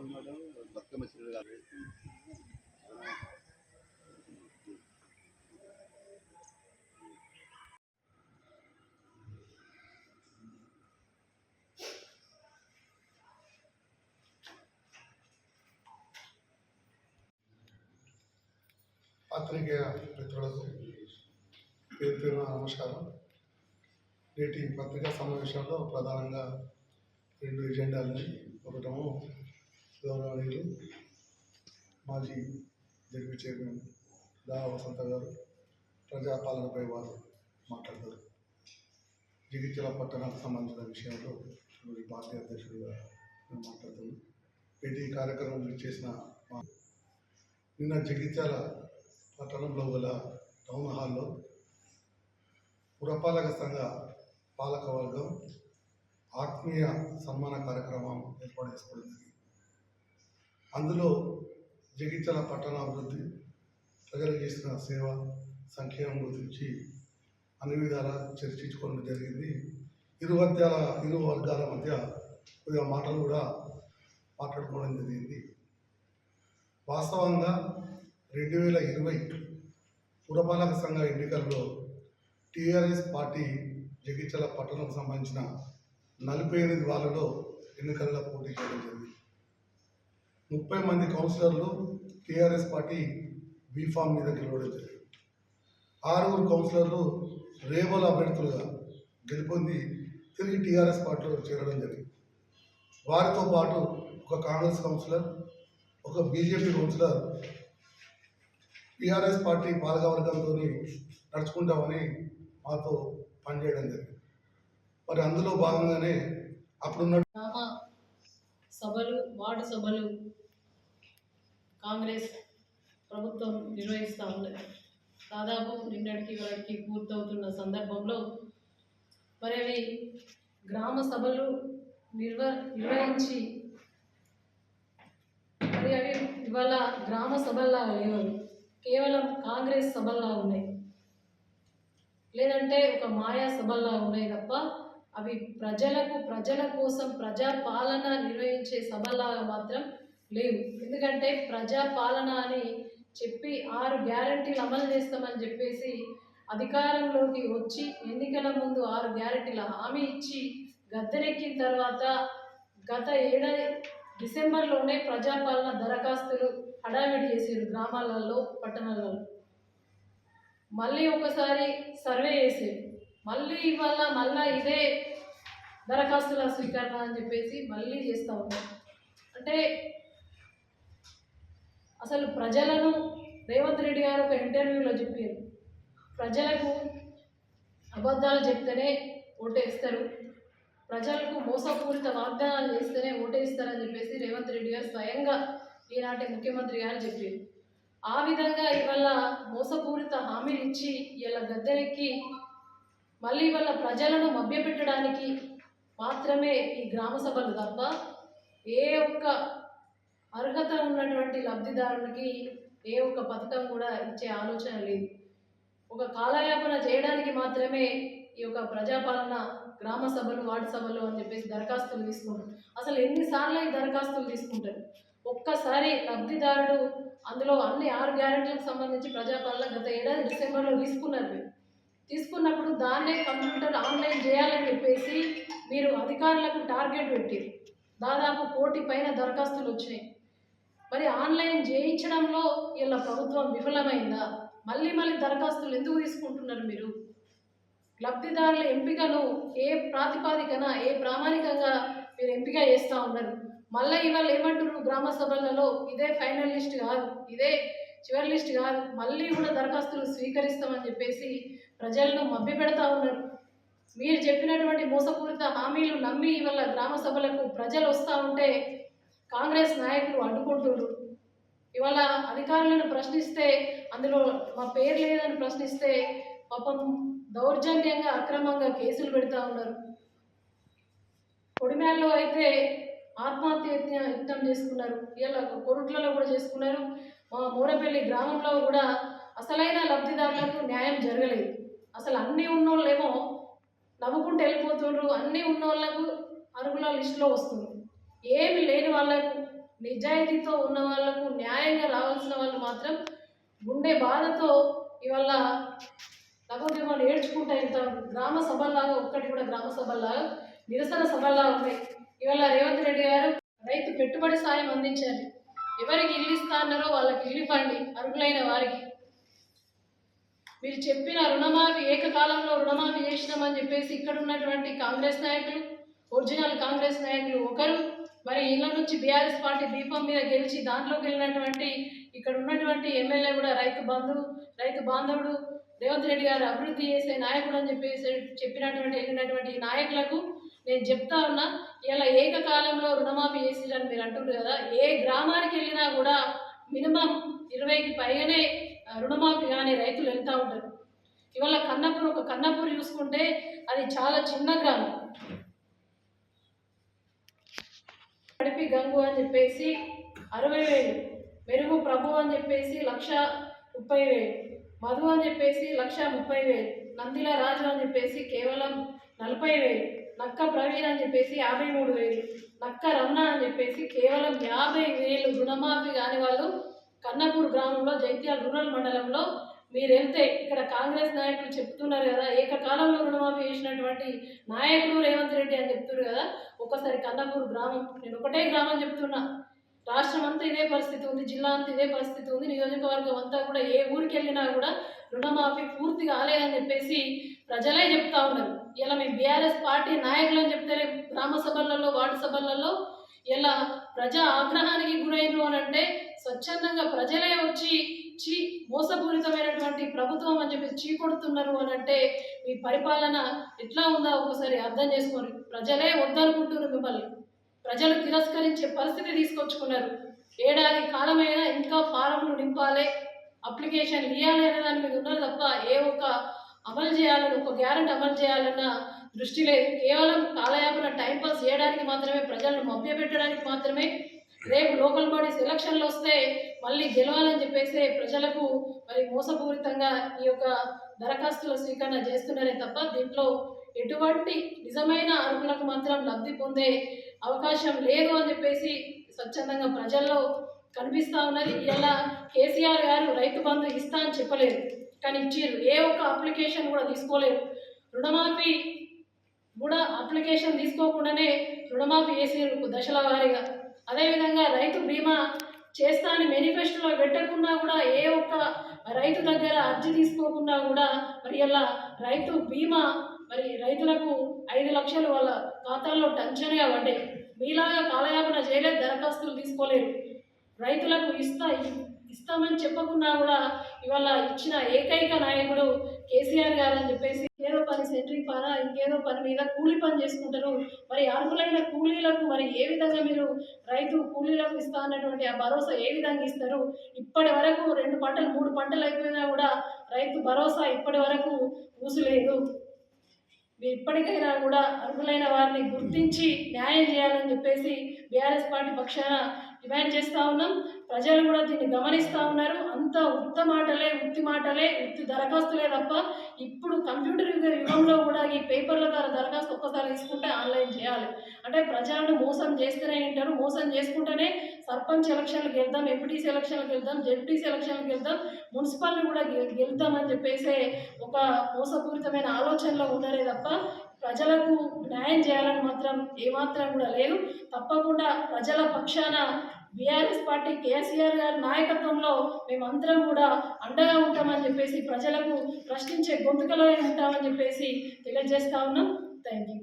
Madam Bathukamma చీరలు కాదు మిత్రులకు పేరు పేరున నమస్కారం. నేటి పత్రికా సమావేశంలో ప్రధానంగా రెండు ఎజెండాలు ఒకటము గౌరవనీయులు మాజీ జడ్పీ చైర్మన్ దా వసంత గారు ప్రజాపాలనపై వారు మాట్లాడతారు. జగిత్యాల పట్టణాలకు సంబంధించిన విషయంలో మరి పార్టీ అధ్యక్షుడిగా నేను మాట్లాడుతున్నాను నేటి కార్యక్రమం చేసిన నిన్న జగిత్యాల పట్టణంలో గల టౌన్ హాల్లో పురపాలక సంఘ పాలక వర్గం ఆత్మీయ సన్మాన కార్యక్రమం ఏర్పాటు చేసుకోవడం జరిగింది. అందులో జగిత్యాల పట్టణ అభివృద్ధి ప్రజలకు చేసిన సేవ సంక్షేమం గురించి అన్ని విధాలా చర్చించుకోవడం జరిగింది. ఇరు వర్గాల ఇరు వర్గాల మధ్య కొద్దిగా మాటలు కూడా మాట్లాడుకోవడం జరిగింది. వాస్తవంగా రెండు వేల ఇరవై పురపాలక సంఘ ఎన్నికల్లో టీఆర్ఎస్ పార్టీ జగిత్యాల పట్టణంకు సంబంధించిన నలభై ఎనిమిది వాళ్ళలో ఎన్నికల్లో పోటీ చేయడం జరిగింది. ముప్పై మంది కౌన్సిలర్లు టీఆర్ఎస్ పార్టీ బీఫామ్ మీద గెలవడం జరిగింది. ఆరుగురు కౌన్సిలర్లు రేవల్ అభ్యర్థులుగా గెలుపొంది తిరిగి టీఆర్ఎస్ పార్టీలో చేరడం జరిగింది. వారితో పాటు ఒక కాంగ్రెస్ కౌన్సిలర్ ఒక బీజేపీ కౌన్సిలర్ టీఆర్ఎస్ పార్టీ పాలకవర్గంతో నడుచుకుంటామని మాతో పనిచేయడం జరిగింది. మరి అందులో భాగంగానే అప్పుడున్న సభలు వార్డు సభలు కాంగ్రెస్ ప్రభుత్వం నిర్వహిస్తూ ఉన్నది. దాదాపు నిన్నటికి వాడికి పూర్తవుతున్న సందర్భంలో మరి అవి గ్రామ సభలు నిర్వ నిర్వహించి మరి అవి ఇవాళ గ్రామ సభల్లాగా లేవు. కేవలం కాంగ్రెస్ సభల్లా ఉన్నాయి. లేదంటే ఒక మాయా సభల్లా ఉన్నాయి తప్ప అవి ప్రజలకు ప్రజల కోసం ప్రజా పాలన నిర్వహించే సభలాగా మాత్రం లేవు. ఎందుకంటే ప్రజా పాలన అని చెప్పి ఆరు గ్యారంటీలు అమలు చేస్తామని చెప్పేసి అధికారంలోకి వచ్చి ఎన్నికల ముందు ఆరు గ్యారంటీల హామీ ఇచ్చి గద్దెనెక్కిన తర్వాత గత ఏడాది డిసెంబర్లోనే ప్రజాపాలన దరఖాస్తులు హడావిడి చేసారు గ్రామాలలో పట్టణాలలో. మళ్ళీ ఒకసారి సర్వే చేసారు మళ్ళీ ఇవాళ మళ్ళా ఇదే దరఖాస్తుల స్వీకరణ అని చెప్పేసి మళ్ళీ చేస్తూ ఉన్నారు అంటే అసలు ప్రజలను రేవంత్ రెడ్డి గారు ఒక ఇంటర్వ్యూలో చెప్పారు. ప్రజలకు అబద్ధాలు చెప్తేనే ఓటేస్తారు. ప్రజలకు మోసపూరిత వాగ్దానాలు చేస్తేనే ఓటేస్తారని చెప్పేసి రేవంత్ రెడ్డి గారు స్వయంగా ఈనాటి ముఖ్యమంత్రి గారు చెప్పారు. ఆ విధంగా ఇవాళ మోసపూరిత హామీలు ఇచ్చి ఇలా గద్దెనెక్కి మళ్ళీ వాళ్ళ ప్రజలను మభ్యపెట్టడానికి మాత్రమే ఈ గ్రామ సభలు తప్ప ఏ ఒక్క అర్హత ఉన్నటువంటి లబ్ధిదారునికి ఏ ఒక్క పథకం కూడా ఇచ్చే ఆలోచన లేదు. ఒక కాలయాపన చేయడానికి మాత్రమే ఈ యొక్క ప్రజాపాలన గ్రామ సభలు వార్డు సభలు అని చెప్పేసి దరఖాస్తులు తీసుకుంటారు. అసలు ఎన్నిసార్లు ఈ దరఖాస్తులు తీసుకుంటారు? ఒక్కసారి లబ్ధిదారుడు అందులో అన్ని ఆరు గ్యారెంటీలకు సంబంధించి ప్రజాపాలన గత ఏడాది డిసెంబర్లో తీసుకున్నారు. మీరు తీసుకున్నప్పుడు దాన్నే కంప్యూటర్ ఆన్లైన్ చేయాలని చెప్పేసి మీరు అధికారులకు టార్గెట్ పెట్టారు. దాదాపు కోటి పైన దరఖాస్తులు వచ్చినాయి. మరి ఆన్లైన్ చేయించడంలో ఇలా ప్రభుత్వం విఫలమైందా? మళ్ళీ మళ్ళీ దరఖాస్తులు ఎందుకు తీసుకుంటున్నారు మీరు? లబ్ధిదారుల ఎంపికను ఏ ప్రాతిపాదికన ఏ ప్రామాణికంగా మీరు ఎంపిక చేస్తూ ఉన్నారు? మళ్ళీ ఇవాళ ఏమంటున్నారు గ్రామ సభలలో? ఇదే ఫైనలిస్ట్ కాదు. ఇదే చివరి లిస్ట్ కాదు మళ్ళీ కూడా దరఖాస్తులు స్వీకరిస్తామని చెప్పేసి ప్రజలను మభ్యపెడతా ఉన్నారు. మీరు చెప్పినటువంటి మోసపూరిత హామీలు నమ్మి ఇవాళ గ్రామ సభలకు ప్రజలు వస్తూ ఉంటే కాంగ్రెస్ నాయకులు అడ్డుకుంటున్నారు. ఇవాళ అధికారులను ప్రశ్నిస్తే అందులో మా పేరు లేదని ప్రశ్నిస్తే పాపం దౌర్జన్యంగా అక్రమంగా కేసులు పెడతా ఉన్నారు. కొడిమేళ్ళలో అయితే ఆత్మహత్య యత్నం చేసుకున్నారు. ఇలా కొరుట్లలో కూడా చేసుకున్నారు. మూడపల్లి గ్రామంలో కూడా అసలైన లబ్ధిదారులకు న్యాయం జరగలేదు. అసలు అన్నీ ఉన్నోళ్ళేమో నవ్వుకుంటూ వెళ్ళిపోతుండ్రు అన్నీ ఉన్న వాళ్ళకు అరుగుల లిస్టులో వస్తుంది. ఏమి లేని వాళ్ళకు నిజాయితీతో ఉన్న వాళ్ళకు న్యాయంగా రావాల్సిన వాళ్ళు మాత్రం గుండె బాధతో ఇవాళ తగ్గుదేమని ఏడ్చుకుంటా వెళ్తారు గ్రామ సభల్లాగా ఒక్కటి కూడా గ్రామ సభల్లాగా నిరసన సభల్లాగా ఉన్నాయి. ఇవాళ రేవంత్ రెడ్డి గారు రైతు పెట్టుబడి సాయం అందించారు. ఎవరికి ఇల్లు ఇస్తా అన్నారో వాళ్ళకి ఇల్లు ఇవ్వండి అర్హులైన వారికి. మీరు చెప్పిన రుణమాఫీ ఏకకాలంలో రుణమాఫీ చేసినామని చెప్పేసి ఇక్కడ ఉన్నటువంటి కాంగ్రెస్ నాయకులు ఒరిజినల్ కాంగ్రెస్ నాయకులు ఒకరు మరి ఇళ్ళ నుంచి బీఆర్ఎస్ పార్టీ దీపం మీద గెలిచి దాంట్లోకి వెళ్ళినటువంటి ఇక్కడ ఉన్నటువంటి ఎమ్మెల్యే కూడా రైతు బంధు రైతు బాంధవుడు రేవంత్ రెడ్డి గారు అభివృద్ధి చేసే నాయకుడు అని చెప్పేసి చెప్పినటువంటి వెళ్ళినటువంటి నాయకులకు నేను చెప్తా ఉన్నా ఇలా ఏకకాలంలో రుణమాఫీ చేసేదని మీరు అంటున్నారు కదా ఏ గ్రామానికి వెళ్ళినా కూడా మినిమం ఇరవైకి పైగానే రుణమాఫీ కానీ రైతులు వెళ్తూ ఉంటారు. ఇవాళ కన్నపూర్ ఒక కన్నపూర్ చూసుకుంటే అది చాలా చిన్న గ్రామం. కడిపి గంగు అని చెప్పేసి అరవై వేలు మెరుగు ప్రభు అని చెప్పేసి లక్ష ముప్పై వేలు మధు అని చెప్పేసి లక్ష ముప్పై వేలు నందిల రాజు అని చెప్పేసి కేవలం నలభై వేలు నక్క ప్రవీణ్ అని చెప్పేసి యాభై మూడు వేలు నక్క రమణ అని చెప్పేసి కేవలం యాభై వేలు రుణమాఫీ కాని వాళ్ళు కన్నపూర్ గ్రామంలో జైత్యాల రూరల్ మండలంలో మీరు వెళ్తే ఇక్కడ కాంగ్రెస్ నాయకులు చెప్తున్నారు కదా ఏకకాలంలో రుణమాఫీ చేసినటువంటి నాయకుడు రేవంత్ రెడ్డి అని చెప్తున్నారు కదా ఒకసారి కన్నపూర్ గ్రామం నేను ఒకటే గ్రామం చెప్తున్నా. రాష్ట్రం అంతా ఇదే పరిస్థితి ఉంది జిల్లా అంతా ఇదే పరిస్థితి ఉంది నియోజకవర్గం అంతా కూడా ఏ ఊరికి వెళ్ళినా కూడా రుణమాఫీ పూర్తి కాలేదని చెప్పేసి ప్రజలే చెప్తా ఉన్నారు. ఇలా మీ బీఆర్ఎస్ పార్టీ నాయకులు అని చెప్తే గ్రామ సభలలో వార్డు సభలలో ఇలా ప్రజా ఆగ్రహానికి గురైనరు అని అంటే స్వచ్ఛందంగా ప్రజలే వచ్చి చీ మోసపూరితమైనటువంటి ప్రభుత్వం అని చెప్పి చీకొడుతున్నారు అని అంటే మీ పరిపాలన ఎట్లా ఉందో ఒకసారి అర్థం చేసుకోండి. ప్రజలే వద్దనుకుంటున్నారు మిమ్మల్ని. ప్రజలు తిరస్కరించే పరిస్థితి తీసుకొచ్చుకున్నారు. ఏడాది కాలమైనా ఇంకా ఫారంలు నింపాలి. అప్లికేషన్ ఇవ్వాలి అనే దాని మీద ఉన్నారు తప్ప ఏ ఒక్క అమలు చేయాలని ఒక గ్యారెంటీ అమలు చేయాలన్న దృష్టి లేదు కేవలం కాలయాపన టైంపాస్ చేయడానికి మాత్రమే ప్రజలను మభ్యపెట్టడానికి మాత్రమే రేపు లోకల్ బాడీస్ ఎలక్షన్లు వస్తే మళ్ళీ గెలవాలని చెప్పేసి ప్రజలకు మరి మోసపూరితంగా ఈ యొక్క దరఖాస్తుల స్వీకరణ చేస్తున్నారే తప్ప దీంట్లో ఎటువంటి నిజమైన అర్హులకు మాత్రం లబ్ధి పొందే అవకాశం లేదు అని చెప్పేసి స్వచ్ఛందంగా ప్రజల్లో కనిపిస్తూ ఉన్నది. ఇలా కేసీఆర్ గారు రైతు బంధు ఇస్తా అని చెప్పలేదు. కానీ ఇచ్చిర్రు. ఏ ఒక్క అప్లికేషన్ కూడా తీసుకోలేదు. రుణమాఫీ కూడా అప్లికేషన్ తీసుకోకుండానే రుణమాఫీ చేసిర్రు దశల వారీగా. అదేవిధంగా రైతు బీమా చేస్తా అని మేనిఫెస్టోలో పెట్టకుండా కూడా ఏ ఒక్క రైతు దగ్గర అర్జీ తీసుకోకుండా కూడా మరి ఇలా రైతు బీమా మరి రైతులకు ఐదు లక్షలు వాళ్ళ ఖాతాల్లో టెన్షన్గా పడ్డాయి. మీలాగా కాలయాపన చేయలేదు దరఖాస్తులు తీసుకోలేరు రైతులకు ఇస్తా ఇస్తామని చెప్పకున్నా కూడా ఇవాళ ఇచ్చిన ఏకైక నాయకుడు కేసీఆర్ గారు అని చెప్పేసి ఏదో పని సెంట్రింగ్ పన ఇంకేదో పని మీద కూలి పని చేసుకుంటారు. మరి అర్హులైన కూలీలకు మరి ఏ విధంగా మీరు రైతు కూలీలకు ఇస్తా అన్నటువంటి ఆ భరోసా ఏ విధంగా ఇస్తారు? ఇప్పటి వరకు రెండు పంటలు మూడు పంటలు అయిపోయినా కూడా రైతు భరోసా ఇప్పటి వరకు ఊసులేదు. మీరు ఇప్పటికైనా కూడా అర్హులైన వారిని గుర్తించి న్యాయం చేయాలని చెప్పేసి బీఆర్ఎస్ పార్టీ పక్షాన డిమాండ్ చేస్తూ ఉన్నాం. ప్రజలు కూడా దీన్ని గమనిస్తూ ఉన్నారు. అంత ఉత్త మాటలే ఉత్తి మాటలే ఉత్తి దరఖాస్తులే తప్ప ఇప్పుడు కంప్యూటర్ యుగ యుగంలో కూడా ఈ పేపర్ల ద్వారా దరఖాస్తు ఒక్కసారి తీసుకుంటే ఆన్లైన్ చేయాలి. అంటే ప్రజలను మోసం చేస్తూనే ఉంటారు మోసం చేసుకుంటేనే సర్పంచ్ ఎలక్షన్లకు వెళ్దాం ఎంపీటీసీ ఎలక్షన్లకు వెళ్దాం జెడ్పీసీ ఎలక్షన్లకు వెళ్దాం మున్సిపల్ని కూడా గెలుద్దామని చెప్పేసి ఒక మోసపూరితమైన ఆలోచనలో ఉన్నారే తప్ప ప్రజలకు న్యాయం చేయాలని మాత్రం ఏమాత్రం కూడా లేదు. తప్పకుండా ప్రజల పక్షాన బీఆర్ఎస్ పార్టీ కేసీఆర్ గారి నాయకత్వంలో మేమందరం కూడా అండగా ఉంటామని చెప్పేసి ప్రజలకు ప్రశ్నించే గొంతుకలో ఉంటామని చెప్పేసి తెలియజేస్తా ఉన్నాం. Thank you.